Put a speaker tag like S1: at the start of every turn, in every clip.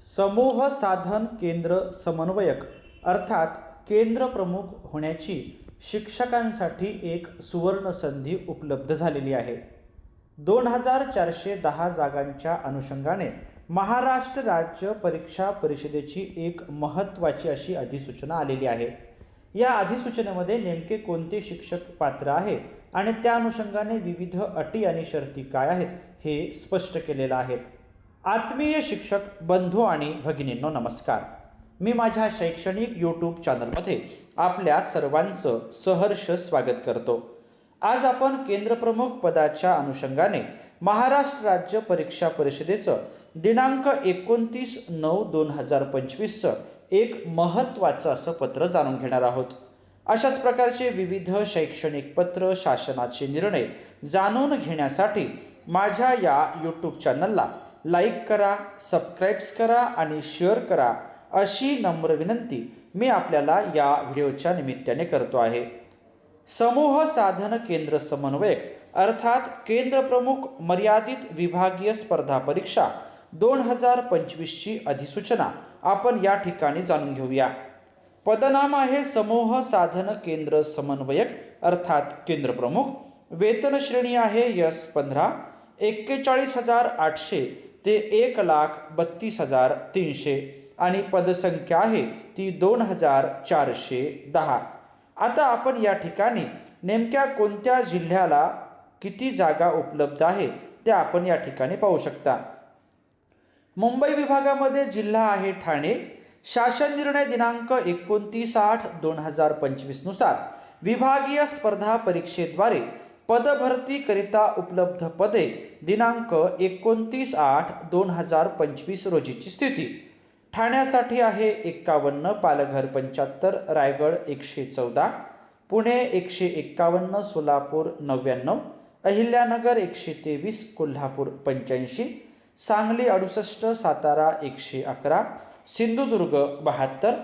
S1: समूह साधन केंद्र समन्वयक अर्थात केंद्र प्रमुख होण्याची शिक्षकांसाठी एक सुवर्ण संधी उपलब्ध झालेली आहे. दोन हजार चारशे दहा जागांच्या अनुषंगाने महाराष्ट्र राज्य परीक्षा परिषदेची एक महत्त्वाची अशी अधिसूचना आलेली आहे. या अधिसूचनेमध्ये नेमके कोणते शिक्षक पात्र आहे आणि त्या अनुषंगाने विविध अटी आणि शर्ती काय आहेत हे स्पष्ट केलेलं आहेत आत्मीय शिक्षक बंधू आणि भगिनींनो नमस्कार. मी माझ्या शैक्षणिक यूट्यूब चॅनलमध्ये आपल्या सर्वांचं सहर्ष स्वागत करतो. आज आपण केंद्रप्रमुख पदाच्या अनुषंगाने महाराष्ट्र राज्य परीक्षा परिषदेचं दिनांक एकोणतीस नऊ दोन हजार पंचवीसचं एक महत्त्वाचं असं पत्र जाणून घेणार आहोत. अशाच प्रकारचे विविध शैक्षणिक पत्र शासनाचे निर्णय जाणून घेण्यासाठी माझ्या या यूट्यूब चॅनलला लाईक करा सबस्क्राईब्स करा आणि शेअर करा अशी नम्र विनंती मी आपल्याला या व्हिडिओच्या निमित्ताने करतो आहे. समूह साधन केंद्र समन्वयक अर्थात केंद्र प्रमुख मर्यादित विभागीय स्पर्धा परीक्षा दोन हजार पंचवीसची अधिसूचना आपण या ठिकाणी जाणून घेऊया. पदनाम आहे समूह साधन केंद्र समन्वयक अर्थात केंद्र प्रमुख. वेतन श्रेणी आहे यस पंधरा. एक्केचाळीस हजार आठशे ते एक लाख बत्तीस हजार तीनशे आणि पदसंख्या आहे ती दोन हजार चारशे दहा. आता आपण या ठिकाणी नेमक्या कोणत्या जिल्ह्याला किती जागा उपलब्ध आहे त्या आपण या ठिकाणी पाहू शकता. मुंबई विभागामध्ये जिल्हा आहे ठाणे. शासन निर्णय दिनांक एकोणतीस आठ दोन हजार पंचवीसनुसार विभागीय स्पर्धा परीक्षेद्वारे पदभरतीकरिता उपलब्ध पदे दिनांक एकोणतीस आठ दोन हजार पंचवीस रोजीची स्थिती. ठाण्यासाठी आहे एक्कावन्न पालघर पंच्याहत्तर रायगड एकशे चौदा पुणे एकशे एक्कावन्न सोलापूर नव्याण्णव अहिल्यानगर एकशे तेवीस कोल्हापूर पंच्याऐंशी सांगली अडुसष्ट सातारा एकशे अकरा सिंधुदुर्ग बहात्तर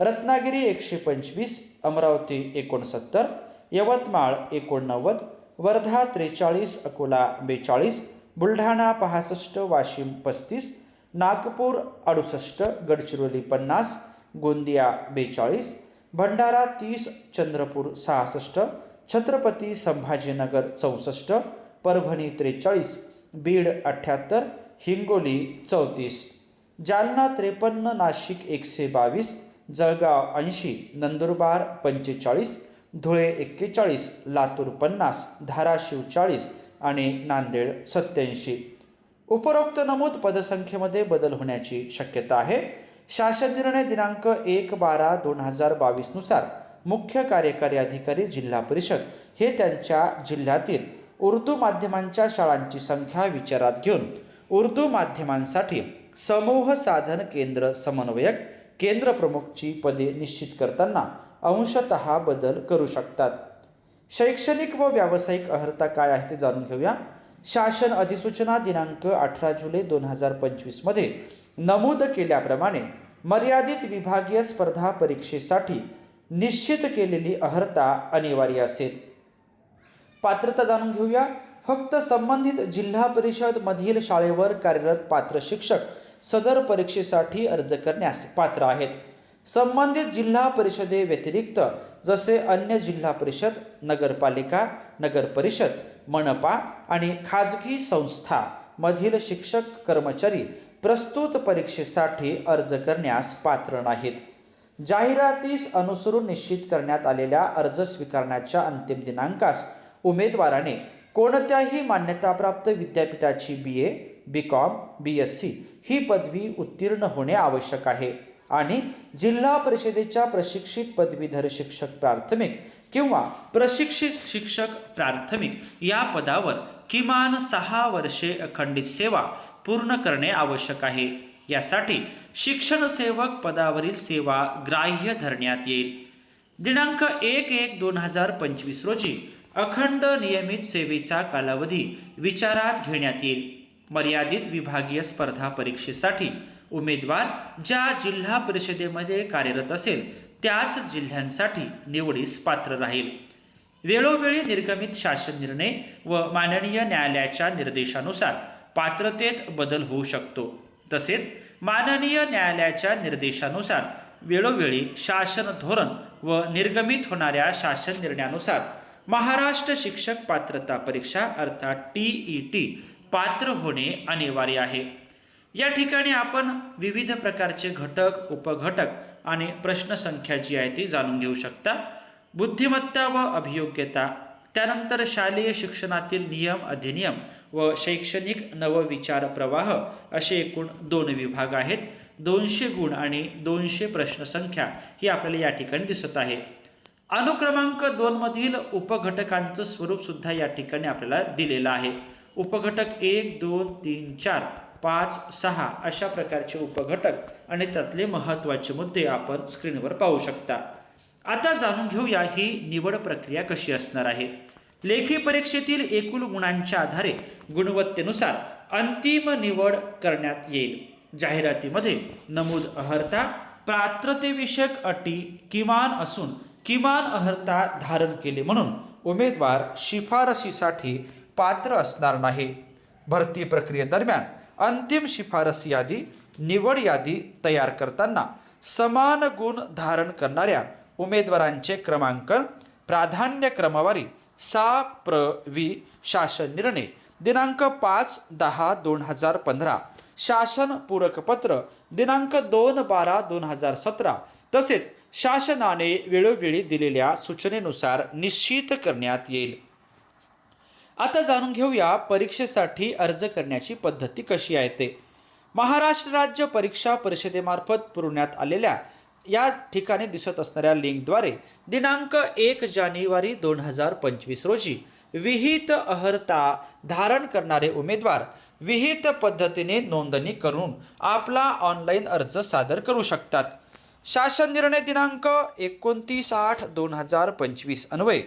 S1: रत्नागिरी एकशे पंचवीस अमरावती एकोणसत्तर यवतमाळ एकोणनव्वद वर्धा त्रेचाळीस अकोला बेचाळीस बुलढाणा पासष्ट वाशिम पस्तीस नागपूर अडुसष्ट गडचिरोली पन्नास गोंदिया बेचाळीस भंडारा तीस चंद्रपूर सहासष्ट छत्रपती संभाजीनगर चौसष्ट परभणी त्रेचाळीस बीड अठ्ठ्याहत्तर हिंगोली चौतीस जालना त्रेपन्न नाशिक एकशे बावीस जळगाव ऐंशी नंदुरबार पंचेचाळीस धुळे एक्केचाळीस लातूर पन्नास धाराशिव चाळीस आणि नांदेड सत्याऐंशी उपरोक्त नमूद पदसंख्येमध्ये बदल होण्याची शक्यता आहे. शासन निर्णय दिनांक एक बारा दोन हजार बावीसनुसार मुख्य कार्यकारी अधिकारी जिल्हा परिषद हे त्यांच्या जिल्ह्यातील उर्दू माध्यमांच्या शाळांची संख्या विचारात घेऊन उर्दू माध्यमांसाठी समूह साधन केंद्र समन्वयक केंद्र प्रमुखची पदे निश्चित करताना अंशतः बदल करू शकतात. शैक्षणिक व व्यावसायिक अर्हता काय आहे ते जाणून घेऊया. शासन अधिसूचना दिनांक अठरा जुलै दोन हजार पंचवीसमध्ये नमूद केल्याप्रमाणे मर्यादित विभागीय स्पर्धा परीक्षेसाठी निश्चित केलेली अर्हता अनिवार्य असेल. पात्रता जाणून घेऊया. फक्त संबंधित जिल्हा परिषदमधील शाळेवर कार्यरत पात्र शिक्षक सदर परीक्षेसाठी अर्ज करण्यास पात्र आहेत. संबंधित जिल्हा परिषदे व्यतिरिक्त जसे अन्य जिल्हा परिषद नगरपालिका नगरपरिषद मनपा आणि खाजगी संस्था मधील शिक्षक कर्मचारी प्रस्तुत परीक्षेसाठी अर्ज करण्यास पात्र नाहीत. जाहिरातीस अनुसरून निश्चित करण्यात आलेल्या अर्ज स्वीकारण्याच्या अंतिम दिनांकास उमेदवाराने कोणत्याही मान्यताप्राप्त विद्यापीठाची B A B com B S C ही पदवी उत्तीर्ण होणे आवश्यक आहे. आणि जिल्हा परिषदेच्या प्रशिक्षित पदवीधर शिक्षक प्राथमिक किंवा प्रशिक्षित शिक्षक प्राथमिक या पदावर किमान सहा वर्षे अखंडित सेवा पूर्ण करणे आवश्यक आहे. यासाठी शिक्षण सेवक पदावरील सेवा ग्राह्य धरण्यात येईल. दिनांक एक एक दोन हजार पंचवीस रोजी अखंड नियमित सेवेचा कालावधी विचारात घेण्यात येईल. मर्यादित विभागीय स्पर्धा परीक्षेसाठी उमेदवार ज्या जिल्हा परिषदेमध्ये कार्यरत असेल त्याच जिल्ह्यांसाठी निवडीस पात्र राहील. वेळोवेळी निर्गमित शासन निर्णय व माननीय न्यायालयाच्या निर्देशानुसार पात्रतेत बदल होऊ शकतो. तसेच माननीय न्यायालयाच्या निर्देशानुसार वेळोवेळी शासन धोरण व निर्गमित होणाऱ्या शासन निर्णयानुसार महाराष्ट्र शिक्षक पात्रता परीक्षा अर्थात टी ई टी पात्र होणे अनिवार्य आहे. या ठिकाणी आपण विविध प्रकारचे घटक उपघटक आणि प्रश्नसंख्या जी आहे ती जाणून घेऊ शकता. बुद्धिमत्ता व अभियोग्यता त्यानंतर शालेय शिक्षणातील नियम अधिनियम व शैक्षणिक नवविचार प्रवाह असे एकूण दोन विभाग आहेत. दोनशे गुण आणि दोनशे प्रश्नसंख्या ही आपल्याला या ठिकाणी दिसत आहे. अनुक्रमांक दोनमधील उपघटकांचं स्वरूप सुद्धा या ठिकाणी आपल्याला दिलेलं आहे. उपघटक एक दोन तीन चार. पाच सहा अशा प्रकारचे उपघटक आणि त्यातले महत्त्वाचे मुद्दे आपण स्क्रीनवर पाहू शकता. आता जाणून घेऊया ही निवड प्रक्रिया कशी असणार आहे. लेखी परीक्षेतील एकूण गुणांच्या आधारे गुणवत्तेनुसार अंतिम निवड करण्यात येईल. जाहिरातीमध्ये नमूद अहर्ता पात्रतेविषयक अटी किमान असून किमान अहर्ता धारण केले म्हणून उमेदवार शिफारसीसाठी पात्र असणार नाही. भरती प्रक्रियेदरम्यान अंतिम शिफारस यादी निवड यादी तयार करताना समान गुण धारण करणाऱ्या उमेदवारांचे क्रमांकन प्राधान्य क्रमवारी सा प्र वि शासन निर्णय दिनांक पाच दहा दोन हजार पंधरा शासन पूरकपत्र दिनांक दोन बारा दोन हजार सतरा तसेच शासनाने वेळोवेळी दिलेल्या सूचनेनुसार निश्चित करण्यात येईल. आता जाणून घेऊया परीक्षेसाठी अर्ज करण्याची पद्धती कशी आहे ते. महाराष्ट्र राज्य परीक्षा परिषदेमार्फत पुरवण्यात आलेल्या या ठिकाणी दिसत असणाऱ्या लिंकद्वारे दिनांक एक जानेवारी दोन हजार पंचवीस रोजी विहित अहर्ता धारण करणारे उमेदवार विहित पद्धतीने नोंदणी करून आपला ऑनलाईन अर्ज सादर करू शकतात. शासन निर्णय दिनांक एकोणतीस आठ दोन हजार पंचवीस अन्वये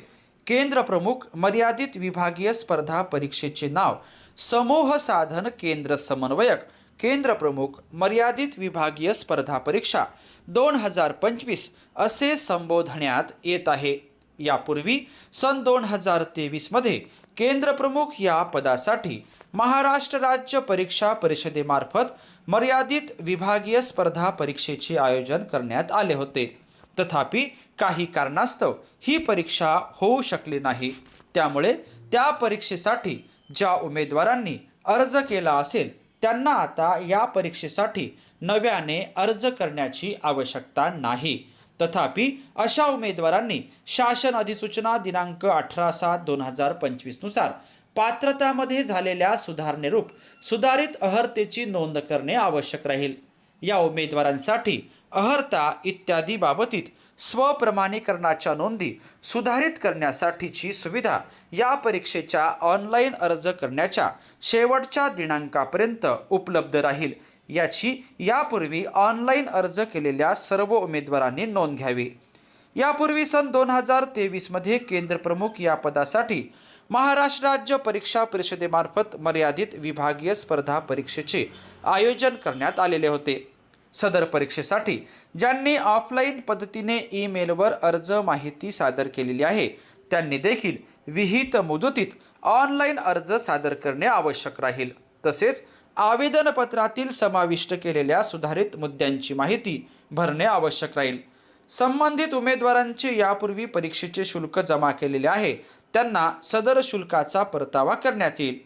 S1: केंद्र प्रमुख मर्यादित विभागीय स्पर्धा परीक्षेचे नाव समूह साधन केंद्र समन्वयक केंद्र प्रमुख मर्यादित विभागीय स्पर्धा परीक्षा दोन हजार पंचवीस असे संबोधण्यात येत आहे. यापूर्वी सन दोन हजार तेवीसमध्ये केंद्र प्रमुख या पदासाठी महाराष्ट्र राज्य परीक्षा परिषदेमार्फत मर्यादित विभागीय स्पर्धा परीक्षेचे आयोजन करण्यात आले होते. तथापि काही कारणास्तव ही परीक्षा होऊ शकली नाही. त्यामुळे त्या परीक्षेसाठी ज्या उमेदवारांनी अर्ज केला असेल त्यांना आता या परीक्षेसाठी नव्याने अर्ज करण्याची आवश्यकता नाही. तथापि अशा उमेदवारांनी शासन अधिसूचना दिनांक अठरा सात दोन हजार पंचवीसनुसार पात्रतामध्ये झालेल्या सुधारणेरूप सुधारित अहर्तेची नोंद करणे आवश्यक राहील. या उमेदवारांसाठी अहर्ता इत्यादी बाबतीत स्वप्रमाणीकरणाच्या नोंदी सुधारित करण्यासाठीची सुविधा या परीक्षेच्या ऑनलाईन अर्ज करण्याच्या शेवटच्या दिनांकापर्यंत उपलब्ध राहील. याची यापूर्वी ऑनलाईन अर्ज केलेल्या सर्व उमेदवारांनी नोंद घ्यावी. यापूर्वी सन दोन हजार तेवीसमध्ये केंद्र प्रमुख या पदासाठी महाराष्ट्र राज्य परीक्षा परिषदेमार्फत मर्यादित विभागीय स्पर्धा परीक्षेचे आयोजन करण्यात आलेले होते. सदर परीक्षेसाठी ज्यांनी ऑफलाईन पद्धतीने ईमेलवर अर्ज माहिती सादर केलेली आहे त्यांनी देखील विहित मुदतीत ऑनलाईन अर्ज सादर करणे आवश्यक राहील. तसेच आवेदनपत्रातील समाविष्ट केलेल्या सुधारित मुद्द्यांची माहिती भरणे आवश्यक राहील. संबंधित उमेदवारांचे यापूर्वी परीक्षेचे शुल्क जमा केलेले आहे त्यांना सदर शुल्काचा परतावा करण्यात येईल.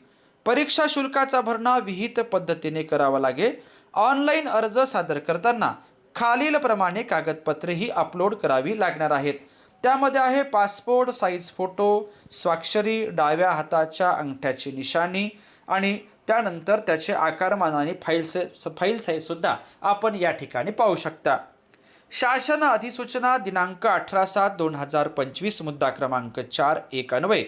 S1: परीक्षा शुल्काचा भरणा विहित पद्धतीने करावा लागेल ऑनलाईन अर्ज सादर करताना खालीलप्रमाणे कागदपत्रेही अपलोड करावी लागणार आहेत. त्यामध्ये आहे पासपोर्ट साईज फोटो स्वाक्षरी डाव्या हाताच्या अंगठ्याची निशाणी आणि त्यानंतर त्याचे आकारमानाने आणि फाईल फाईल साईजसुद्धा आपण या ठिकाणी पाहू शकता. शासन अधिसूचना दिनांक अठरा सात दोन हजार पंचवीस मुद्दा क्रमांक चार एक अन्वये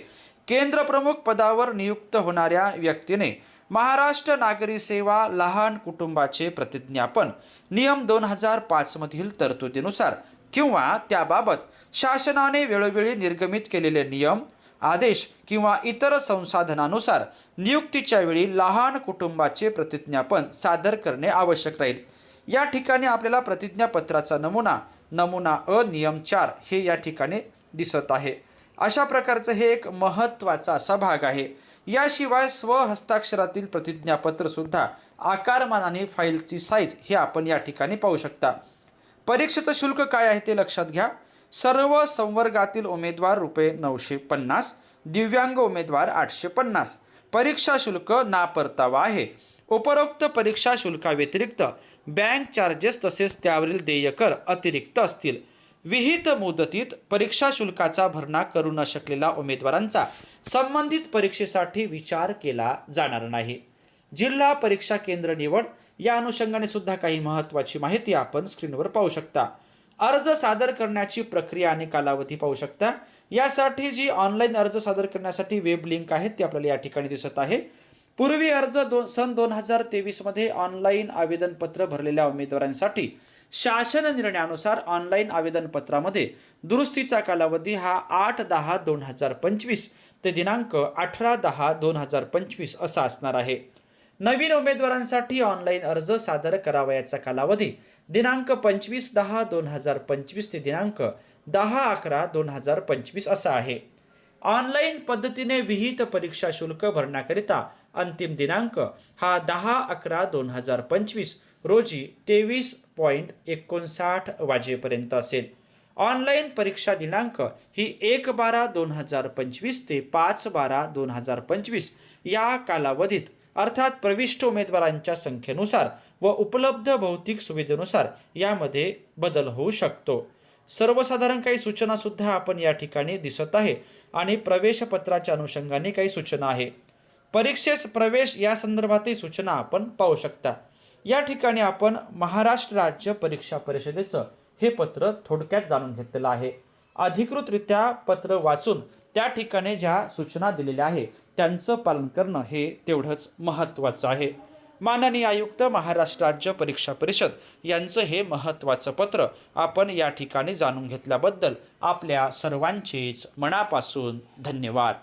S1: केंद्र प्रमुख पदावर नियुक्त होणाऱ्या व्यक्तीने महाराष्ट्र नागरी सेवा लहान कुटुंबाचे प्रतिज्ञापन नियम दोन हजार पाचमधील तरतुदीनुसार किंवा त्याबाबत शासनाने वेळोवेळी निर्गमित केलेले नियम आदेश किंवा इतर संसाधनानुसार नियुक्तीच्या वेळी लहान कुटुंबाचे प्रतिज्ञापन सादर करणे आवश्यक राहील. या ठिकाणी आपल्याला प्रतिज्ञापत्राचा नमुना नमुना अ नियम चार हे या ठिकाणी दिसत आहे. अशा प्रकारचं हे एक महत्त्वाचा असा भाग आहे. याशिवाय स्वहस्ताक्षरातील प्रतिज्ञापत्र सुद्धा आकारमान आणि फाईलची साईज हे आपण या ठिकाणी पाहू शकता. परीक्षेचं शुल्क काय आहे ते लक्षात घ्या. सर्व संवर्गातील उमेदवार रुपये नऊशे पन्नास दिव्यांग उमेदवार आठशे पन्नास. परीक्षा शुल्क ना परतावा आहे. उपरोक्त परीक्षा शुल्काव्यतिरिक्त बँक चार्जेस तसेच त्यावरील देयकर अतिरिक्त असतील. विहित मुदतीत परीक्षा शुल्काचा भरणा करू न शकलेल्या उमेदवारांचा संबंधित परीक्षेसाठी विचार केला जाणार नाही. जिल्हा परीक्षा केंद्र निवड या अनुषंगाने सुद्धा काही महत्त्वाची माहिती आपण स्क्रीनवर पाहू शकता. अर्ज सादर करण्याची प्रक्रिया आणि कालावधी पाहू शकता. यासाठी जी ऑनलाईन अर्ज सादर करण्यासाठी वेब लिंक आहे ती आपल्याला या ठिकाणी दिसत आहे. पूर्वी अर्ज दोन सन दोन हजार तेवीसमध्ये ऑनलाईन आवेदनपत्र भरलेल्या उमेदवारांसाठी शासन निर्णयानुसार ऑनलाईन आवेदनपत्रामध्ये दुरुस्तीचा कालावधी हा आठ दहा दोन हजार पंचवीस ते दिनांक अठरा दहा दोन हजार पंचवीस असा असणार आहे. नवीन उमेदवारांसाठी ऑनलाईन अर्ज सादर करावयाचा कालावधी दिनांक पंचवीस दहा दोन हजार पंचवीस ते दिनांक दहा अकरा दोन हजार पंचवीस असा आहे. ऑनलाईन पद्धतीने विहित परीक्षा शुल्क भरण्याकरिता अंतिम दिनांक हा दहा अकरा दोन हजार पंचवीस रोजी तेवीस पॉईंट एकोणसाठ वाजेपर्यंत असेल. ऑनलाईन परीक्षा दिनांक ही एक बारा दोन हजार पंचवीस ते पाच बारा दोन हजार पंचवीस या कालावधीत अर्थात प्रविष्ट उमेदवारांच्या संख्येनुसार व उपलब्ध भौतिक सुविधेनुसार यामध्ये बदल होऊ शकतो. सर्वसाधारण काही सूचनासुद्धा आपण या ठिकाणी दिसत आहे आणि प्रवेशपत्राच्या अनुषंगाने काही सूचना आहे. परीक्षेस प्रवेश या संदर्भातही सूचना आपण पाहू शकता. या ठिकाणी आपण महाराष्ट्र राज्य परीक्षा परिषदेचं हे पत्र थोडक्यात जाणून घेतलेलं आहे. अधिकृतरित्या पत्र वाचून त्या ठिकाणी ज्या सूचना दिलेल्या आहे त्यांचं पालन करणं हे तेवढंच महत्त्वाचं आहे. माननीय आयुक्त महाराष्ट्र राज्य परीक्षा परिषद यांचं हे महत्त्वाचं पत्र आपण या ठिकाणी जाणून घेतल्याबद्दल आपल्या सर्वांचेच मनापासून धन्यवाद.